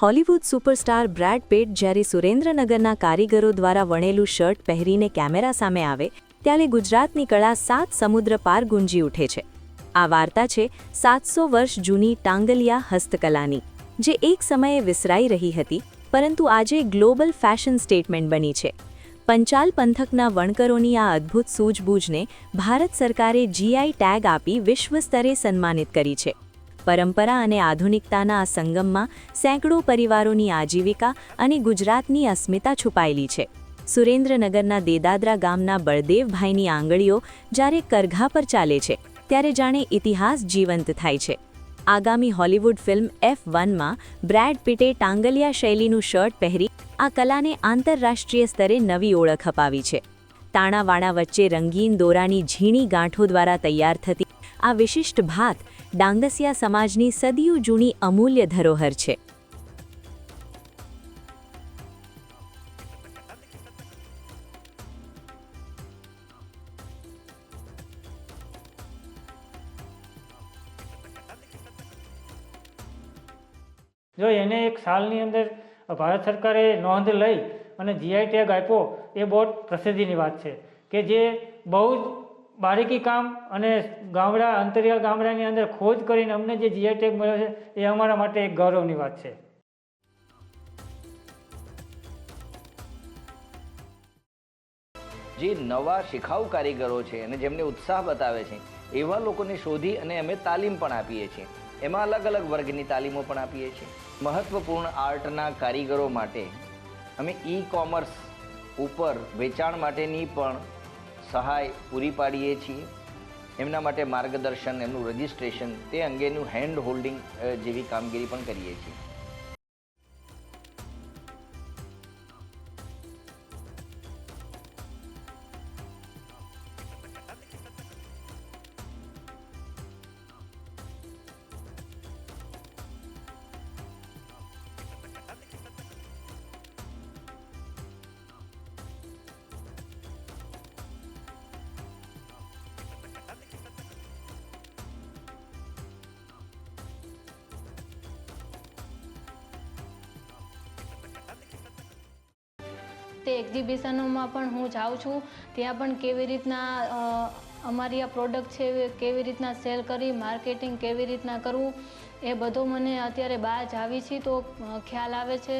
Hollywood superstar bread પેટ જ્યારે સુરેન્દ્રનગરના કારીગરો દ્વારા વણેલું શર્ટ પહેરીને કેમેરા સામે આવે, ત્યારે ગુજરાતની કળા સાત સમુદ્ર પાર ગુંજી ઉઠે છે. આ વાર્તા છે સાતસો વર્ષ જૂની ટાંગલિયા હસ્તકલાની, જે એક સમયે વિસરાઈ રહી હતી, પરંતુ આજે ગ્લોબલ ફેશન સ્ટેટમેન્ટ બની છે. પંચાલ પંથકના વણકરોની આ અદ્ભુત સૂઝબૂઝને ભારત સરકારે જીઆઈ ટેગ આપી વિશ્વ સ્તરે સન્માનિત કરી છે. પરંપરા અને આધુનિકતાના આ સંગમમાં સેંકડો પરિવારોની આજીવિકા અને ગુજરાતની અસ્મિતા છુપાયેલી છે. સુરેન્દ્રનગરના દેદાદરા ગામના બળદેવભાઈની આંગળીઓ જ્યારે કરઘા પર ચાલે છે, ત્યારે જાણે ઇતિહાસ જીવંત થાય છે. આગામી હોલિવૂડ ફિલ્મ એફ વનમાં બ્રેડ પિટે ટાંગલિયા શૈલીનું શર્ટ પહેરી આ કલાને આંતરરાષ્ટ્રીય સ્તરે નવી ઓળખ અપાવી છે. તાણાવાણા વચ્ચે રંગીન દોરાની ઝીણી ગાંઠો દ્વારા તૈયાર થતી આ વિશિષ્ટ ભાત ડાંગસિયા સમાજની સદીઓ જૂની અમૂલ્ય ધરોહર છે. જો એને એક સાલની અંદર ભારત સરકારે નોંધ લઈ અને જીઆઈ ટેગ આપ્યો, એ બહુ પ્રસિદ્ધિની વાત છે કે જે બહુ જ બારીકી કામ અને ગામડા, અંતરિયાળ ગામડાની અંદર ખોજ કરીને અમને જે જીઆઈ ટેગ મળ્યો છે, એ અમારા માટે એક ગૌરવની વાત છે. જે નવા શિખાઉ કારીગરો છે અને જેમને ઉત્સાહ બતાવે છે, એવા લોકોને શોધી અને અમે તાલીમ પણ આપીએ છીએ. એમાં અલગ અલગ વર્ગની તાલીમો પણ આપીએ છીએ. મહત્વપૂર્ણ આર્ટના કારીગરો માટે અમે ઈ કોમર્સ ઉપર વેચાણ માટેની પણ સહાય પૂરી પાડીએ છીએ. એમના માટે માર્ગદર્શન, એમનું રજિસ્ટ્રેશન, તે અંગેનું હેન્ડ હોલ્ડિંગ જેવી કામગીરી પણ કરીએ છીએ. તે એક્ઝિબિશનોમાં પણ હું જાઉં છું. ત્યાં પણ કેવી રીતના અમારી આ પ્રોડક્ટ છે, કેવી રીતના સેલ કરી, માર્કેટિંગ કેવી રીતના કરવું, એ બધો મને અત્યારે બહાર જાવી છે તો ખ્યાલ આવે છે.